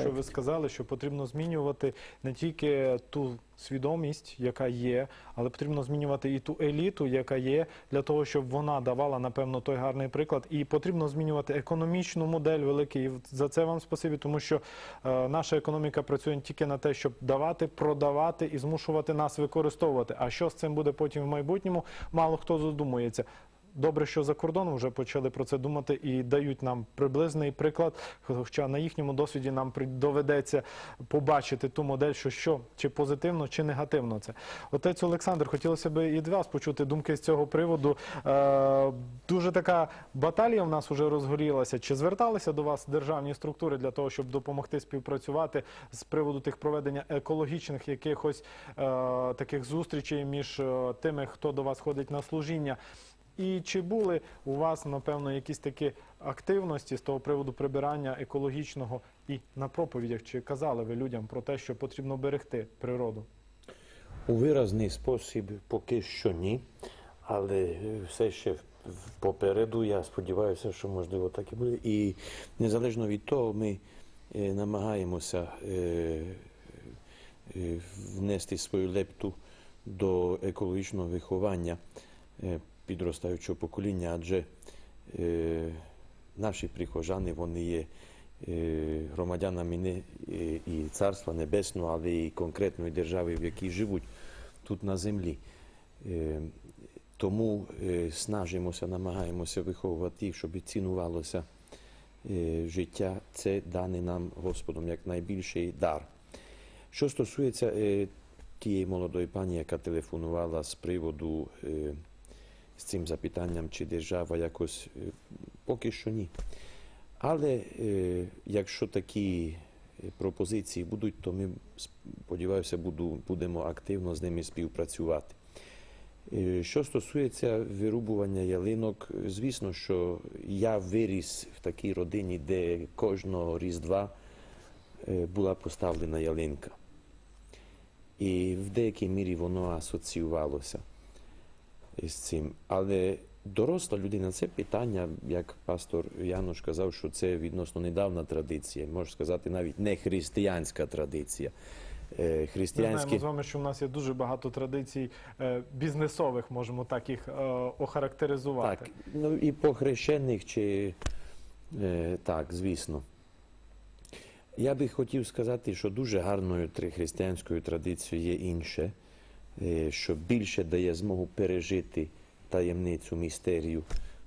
що ви сказали, що потрібно змінювати не тільки ту свідомість, яка є, але потрібно змінювати і ту еліту, яка є, для того, щоб вона давала напевно той гарний приклад. І потрібно змінювати економічну модель великий. І за це вам спасибі, тому що е, наша економіка працює тільки на те, щоб давати, продавати і змушувати нас використовувати. А що з цим буде потім в майбутньому? Мало хто задумується. Добре, що за кордоном вже почали про це думати і дають нам приблизний приклад. Хоча на їхньому досвіді нам доведеться побачити ту модель, що що чи позитивно, чи негативно це. Отець Олександр, хотілося б і від вас почути думки з цього приводу. Е, дуже така баталія в нас вже розгорілася. Чи зверталися до вас державні структури для того, щоб допомогти співпрацювати з приводу тих проведення екологічних якихось е, таких зустрічей між е, тими, хто до вас ходить на служіння? І чи були у вас, напевно, якісь такі активності з того приводу прибирання екологічного і на проповідях? Чи казали ви людям про те, що потрібно берегти природу? У виразний спосіб поки що ні, але е, все ще попереду. Я сподіваюся, що можливо так і буде. І незалежно від того, ми е, намагаємося е, внести свою лепту до екологічного виховання підростаючого покоління, адже е, наші прихожани вони є е, громадянами не е, і Царства Небесного, але і конкретної держави, в якій живуть тут на землі. Е, Тому е, снажимося, намагаємося виховувати їх, щоб цінувалося е, життя. Це даний нам Господом як найбільший дар. Що стосується е, тієї молодої пані, яка телефонувала з приводу е, з цим запитанням, чи держава якось е, поки що ні. Але е, якщо такі е, пропозиції будуть, то ми сподіваюся, будемо активно з ними співпрацювати. Що стосується вирубування ялинок, звісно, що я виріс в такій родині, де кожного різдва була поставлена ялинка. І в деякій мірі воно асоціювалося з цим. Але доросла людина, це питання, як пастор Януш казав, що це відносно недавна традиція, можна сказати, навіть не християнська традиція. Е, Ми знаємо з вами, що в нас є дуже багато традицій е, бізнесових, можемо так їх е, охарактеризувати. Так, ну і по хрещених чи так, звісно. Я би хотів сказати, що дуже гарною християнською традицією є інше, що більше дає змогу пережити таємницю містерію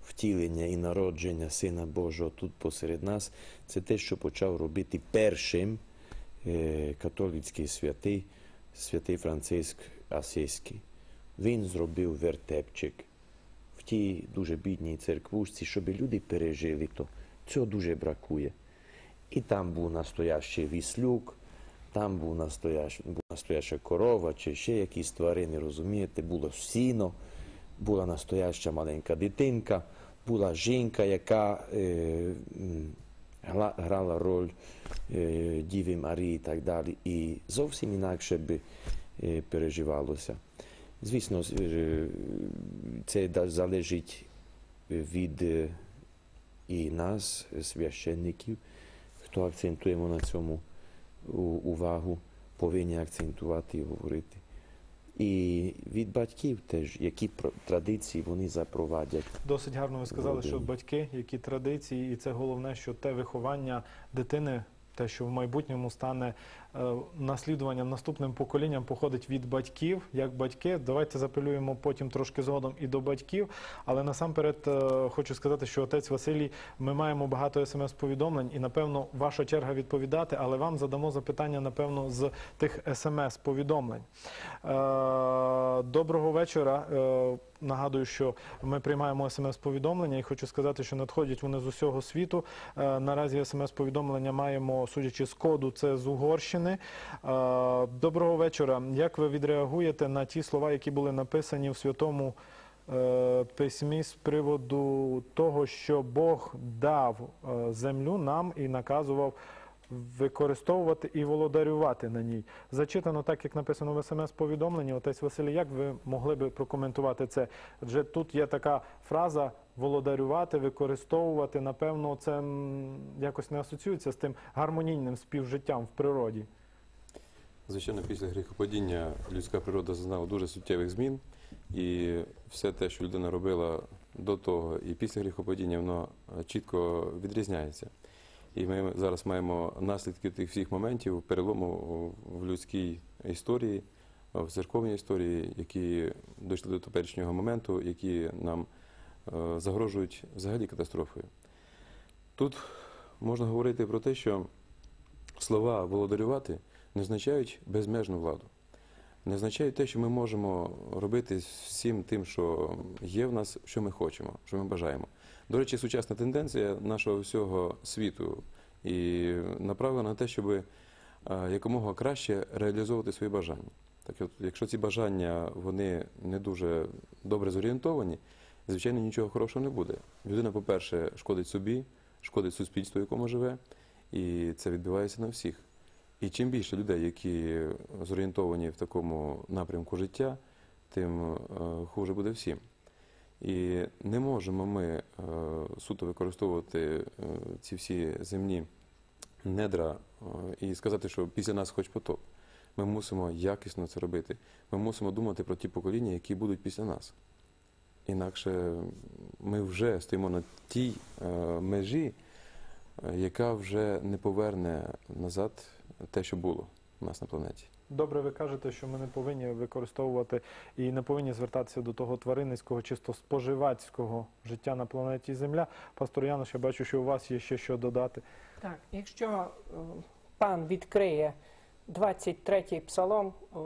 втілення і народження Сина Божого тут посеред нас. Це те, що почав робити першим е, католицький святий, святий Франциск Асійський. Він зробив вертепчик в тій дуже бідній церквушці, щоб люди пережили то. Цього дуже бракує. І там був настоящий віслюк, там був настоящ, була настояща корова чи ще якісь тварини, розумієте, було сіно, була настояща маленька дитинка, була жінка, яка е, гла- грала роль е, Діви Марії і так далі. І зовсім інакше би е, переживалося. Звісно, е, це залежить від е, і нас, священників, хто акцентуємо на цьому увагу, повинні акцентувати і говорити. І від батьків теж, які традиції вони запровадять. Досить гарно ви сказали, що батьки, які традиції, і це головне, що те виховання дитини, те, що в майбутньому стане наслідуванням наступним поколінням, походить від батьків, як батьки. Давайте запилюємо потім трошки згодом і до батьків. Але насамперед е, хочу сказати, що отець Василій, ми маємо багато смс-повідомлень, і напевно ваша черга відповідати, але вам задамо запитання, напевно, з тих смс-повідомлень. Е, Доброго вечора. Е, Нагадую, що ми приймаємо смс-повідомлення і хочу сказати, що надходять вони з усього світу. Е, Наразі смс-повідомлення маємо, судячи з коду, це з Угорщини. Е, Доброго вечора. Як ви відреагуєте на ті слова, які були написані в святому е, письмі з приводу того, що Бог дав е, землю нам і наказував використовувати і володарювати на ній. Зачитано так, як написано в смс-повідомленні. Отець Василій, як ви могли би прокоментувати це? Адже тут є така фраза володарювати, використовувати. Напевно, це якось не асоціюється з тим гармонійним співжиттям в природі. Звичайно, після гріхопадіння людська природа зазнала дуже суттєвих змін, і все те, що людина робила до того, і після гріхопадіння, воно е, чітко відрізняється. І ми зараз маємо наслідки тих всіх моментів, перелому в людській історії, в церковній історії, які дійшли до теперішнього моменту, які нам загрожують взагалі катастрофою. Тут можна говорити про те, що слова володарювати не означають безмежну владу. Не означають те, що ми можемо робити всім тим, що є в нас, що ми хочемо, що ми бажаємо. До речі, сучасна тенденція нашого всього світу і направлена на те, щоб е, якомога краще реалізовувати свої бажання. Так от, якщо ці бажання вони не дуже добре зорієнтовані, звичайно, нічого хорошого не буде. Людина, по-перше, шкодить собі, шкодить суспільству, в якому живе, і це відбувається на всіх. І чим більше людей, які зорієнтовані в такому напрямку життя, тим е, хуже буде всім. І не можемо ми е, суто використовувати е, ці всі земні недра і сказати, що після нас хоч потоп. Ми мусимо якісно це робити. Ми мусимо думати про ті покоління, які будуть після нас. Інакше ми вже стоїмо на тій е, межі, е, яка вже не поверне назад те, що було у нас на планеті. Добре, ви кажете, що ми не повинні використовувати і не повинні звертатися до того тваринницького, чисто споживацького життя на планеті Земля. Пастор Януш, я бачу, що у вас є ще що додати. Так, якщо е, пан відкриє 23-й псалом, е,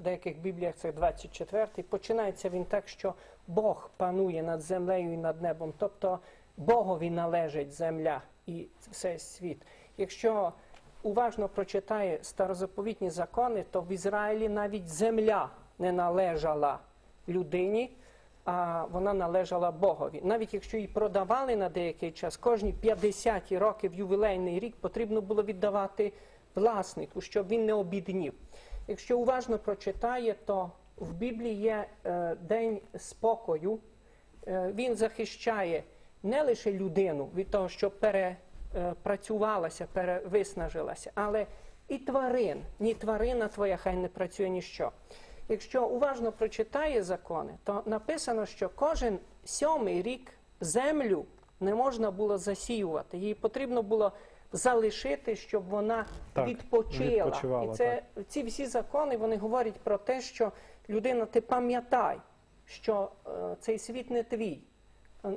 деяких бібліях це 24-й, починається він так, що Бог панує над землею і над небом, тобто Богові належить земля і все світ. Якщо уважно прочитає старозаповітні закони, то в Ізраїлі навіть земля не належала людині, а вона належала Богові. Навіть якщо її продавали на деякий час, кожні 50 роки в ювілейний рік потрібно було віддавати власнику, щоб він не обіднів. Якщо уважно прочитає, то в Біблії є е, день спокою. Е, він захищає не лише людину від того, що перепрацювалася, перевиснажилася, але і тварин. Ні тварина твоя хай не працює ніщо. Якщо уважно прочитає закони, то написано, що кожен сьомий рік землю не можна було засіювати. Її потрібно було залишити, щоб вона Так, відпочила. І це ці всі закони вони говорять про те, що людина, ти пам'ятай, що е, цей світ не твій.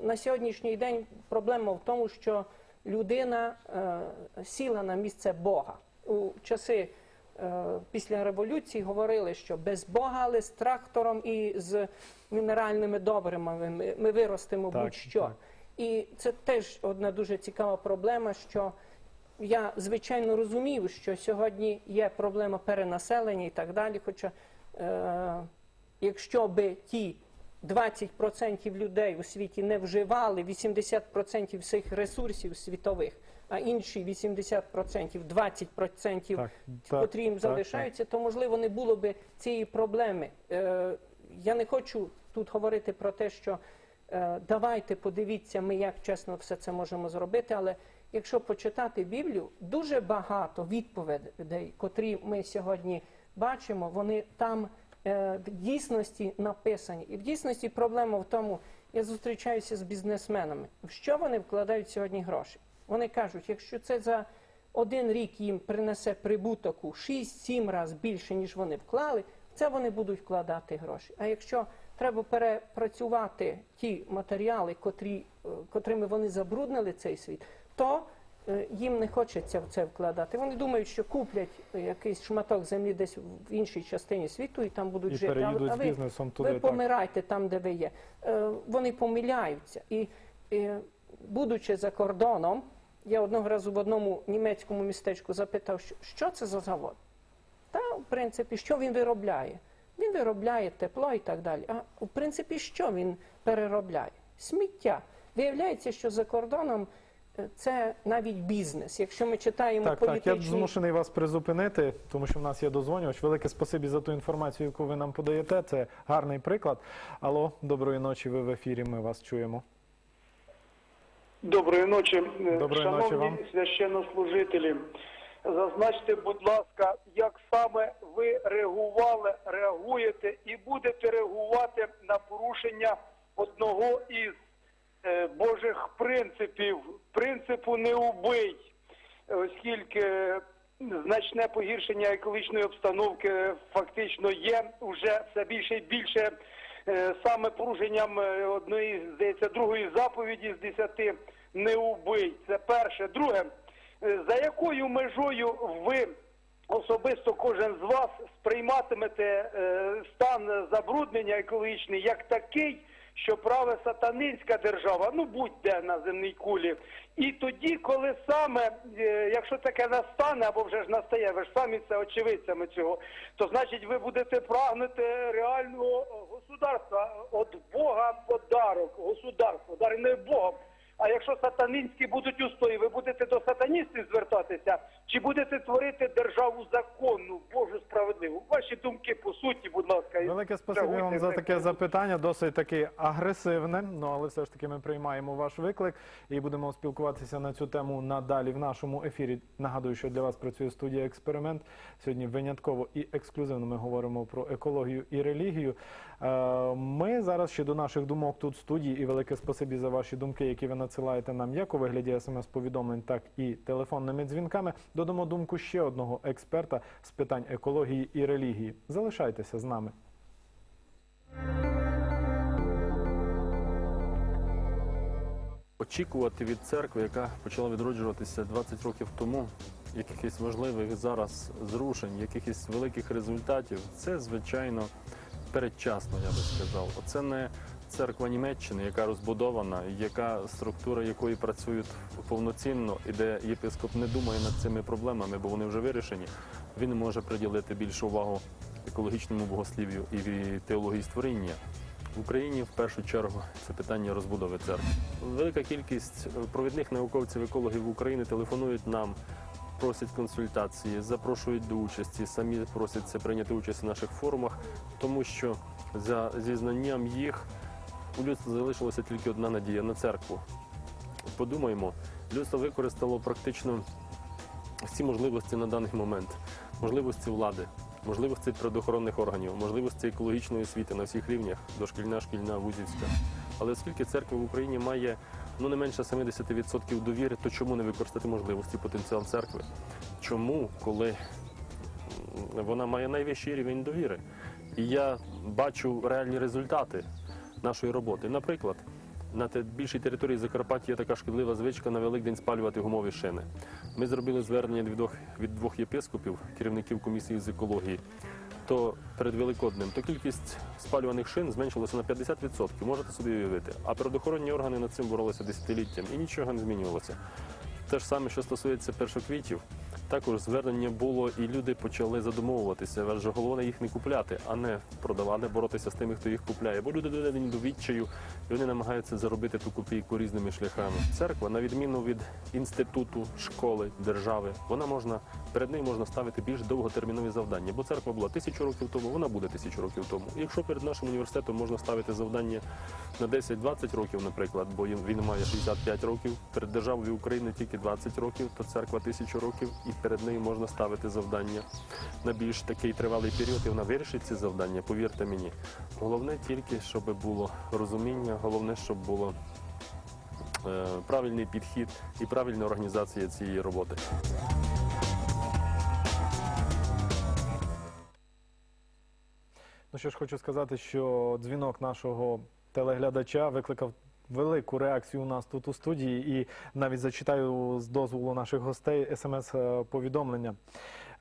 На сьогоднішній день проблема в тому, що людина е, сіла на місце Бога. У часи е, після революції говорили, що без Бога, але з трактором і з мінеральними добривами ми, ми виростемо Так, будь-що. І це теж одна дуже цікава проблема, що я звичайно розумію, що сьогодні є проблема перенаселення і так далі. Хоча е, якщо би ті 20% людей у світі не вживали 80% всіх ресурсів світових, а інші 80%, 20% Так, котрі їм так, залишаються, то можливо не було би цієї проблеми. Е, я не хочу тут говорити про те, що е, давайте подивіться, ми як чесно все це можемо зробити, але якщо почитати Біблію, дуже багато відповідей, котрі ми сьогодні бачимо, вони там е, в дійсності написані. І в дійсності проблема в тому, я зустрічаюся з бізнесменами. В що вони вкладають сьогодні гроші? Вони кажуть, якщо це за один рік їм принесе прибуток у 6-7 разів більше, ніж вони вклали, це вони будуть вкладати гроші. А якщо треба перепрацювати ті матеріали, котрі, е, котрими вони забруднили цей світ, то е, їм не хочеться в це вкладати. Вони думають, що куплять е, якийсь шматок землі десь в іншій частині світу і там будуть І жити. а з ви, туди. ви так. помирайте там, де ви є. Е, вони помиляються. І, е, будучи за кордоном, я одного разу в одному німецькому містечку запитав, що, що це за завод. Та, в принципі, що він виробляє? Він виробляє тепло і так далі. А в принципі, що він переробляє? Сміття. Виявляється, що за кордоном це навіть бізнес. Якщо ми читаємо Так, так, я змушений вас призупинити, тому що в нас є дозвонювач. Велике спасибі за ту інформацію, яку ви нам подаєте. Це гарний приклад. Алло, доброї ночі. Ви в ефірі. Ми вас чуємо. Доброї ночі, Е, Доброї шановні ночі вам. священнослужителі. Зазначте, будь ласка, як саме ви реагували, реагуєте і будете реагувати на порушення одного із Божих принципів, принципу не убий, оскільки значне погіршення екологічної обстановки фактично є уже все більше і більше е, саме порушенням е, одної, здається, другої заповіді з десяти не убий. Це перше. Друге, е, за якою межою ви особисто кожен з вас сприйматимете е, стан забруднення екологічний як такий, що праве сатанинська держава, ну будь-де на земній кулі. І тоді, коли саме, е, якщо таке настане, або вже ж настає, ви ж самі це очевидцями цього, то значить ви будете прагнути реального государства, от Бога подарок, государство, дарене Богом. А якщо сатанинські будуть устої, ви будете до сатаністів звертатися, чи будете творити державу законну, Божу справедливу? Ваші думки по суті, будь ласка, Велике спасибі вам за таке запитання, досить таки агресивне. Ну але все ж таки ми приймаємо ваш виклик і будемо спілкуватися на цю тему надалі в нашому ефірі. Нагадую, що для вас працює студія експеримент. Сьогодні винятково і ексклюзивно ми говоримо про екологію і релігію. Е, Ми зараз ще до наших думок тут в студії, і велике спасибі за ваші думки, які ви надсилаєте нам як у вигляді смс-повідомлень, так і телефонними дзвінками. Додамо думку ще одного експерта з питань екології і релігії. Залишайтеся з нами. Очікувати від церкви, яка почала відроджуватися 20 років тому, якихось важливих зараз зрушень, якихось великих результатів, це звичайно передчасно, я би сказав. Це не церква Німеччини, яка розбудована, яка структура якої працюють повноцінно, і де єпископ не думає над цими проблемами, бо вони вже вирішені. Він може приділити більшу увагу екологічному богослів'ю і теології створіння. В Україні в першу чергу це питання розбудови церкви. Велика кількість провідних науковців екологів України телефонують нам, просять консультації, запрошують до участі, самі просяться прийняти участь в наших форумах, тому що за зізнанням їх у людства залишилася тільки одна надія на церкву. Подумаємо, людство використало практично всі можливості на даний момент, можливості влади, можливості природоохоронних органів, можливості екологічної освіти на всіх рівнях, дошкільна, шкільна, вузівська. Але оскільки церква в Україні має ну не менше 70% довіри, то чому не використати можливості потенціал церкви? Чому, коли вона має найвищий рівень довіри? І я бачу реальні результати нашої роботи. Наприклад, на більшій території Закарпаття є така шкідлива звичка на Великдень спалювати гумові шини. Ми зробили звернення від двох єпископів, керівників комісії з екології. То перед Великоднем то кількість спалюваних шин зменшилася на 50%, можете собі уявити. А природоохоронні органи над цим боролися десятиліттям і нічого не змінювалося. Те ж саме, що стосується першоквітів, також звернення було, і люди почали задумовуватися, адже головне їх не купляти, а не продавати, боротися з тими, хто їх купляє. Бо люди доведені до відчаю, і вони намагаються заробити ту копійку різними шляхами. Церква, на відміну від інституту, школи, держави, вона можна перед нею можна ставити більш довготермінові завдання. Бо церква була тисячу років тому, вона буде тисячу років тому. І якщо перед нашим університетом можна ставити завдання на 10-20 років, наприклад, бо він має 65 років, перед державою України тільки 20 років, то церква тисячу років, і перед нею можна ставити завдання на більш такий тривалий період, і вона вирішить ці завдання, повірте мені. Головне тільки, щоб було розуміння, головне, щоб було е, правильний підхід і правильна організація цієї роботи. Ну що ж хочу сказати, що дзвінок нашого телеглядача викликав велику реакцію у нас тут у студії, і навіть зачитаю з дозволу наших гостей смс-повідомлення.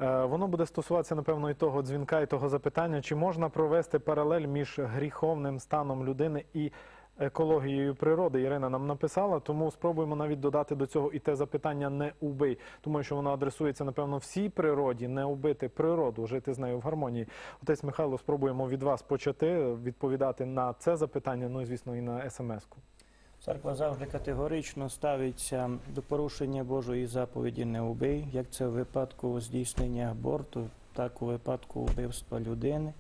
Е, Воно буде стосуватися, напевно, і того дзвінка, і того запитання, чи можна провести паралель між гріховним станом людини і екологією природи. Ірина нам написала, тому спробуємо навіть додати до цього і те запитання не убий, тому що воно адресується, напевно, всій природі, не убити природу, жити з нею в гармонії. Отець Михайло, спробуємо від вас почати відповідати на це запитання, ну і звісно, і на смс-ку. Церква завжди категорично ставиться до порушення Божої заповіді не убий, як це в випадку здійснення аборту, так у випадку вбивства людини,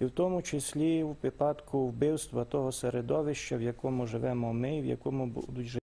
і в тому числі в випадку вбивства того середовища, в якому живемо ми, в якому будуть жити.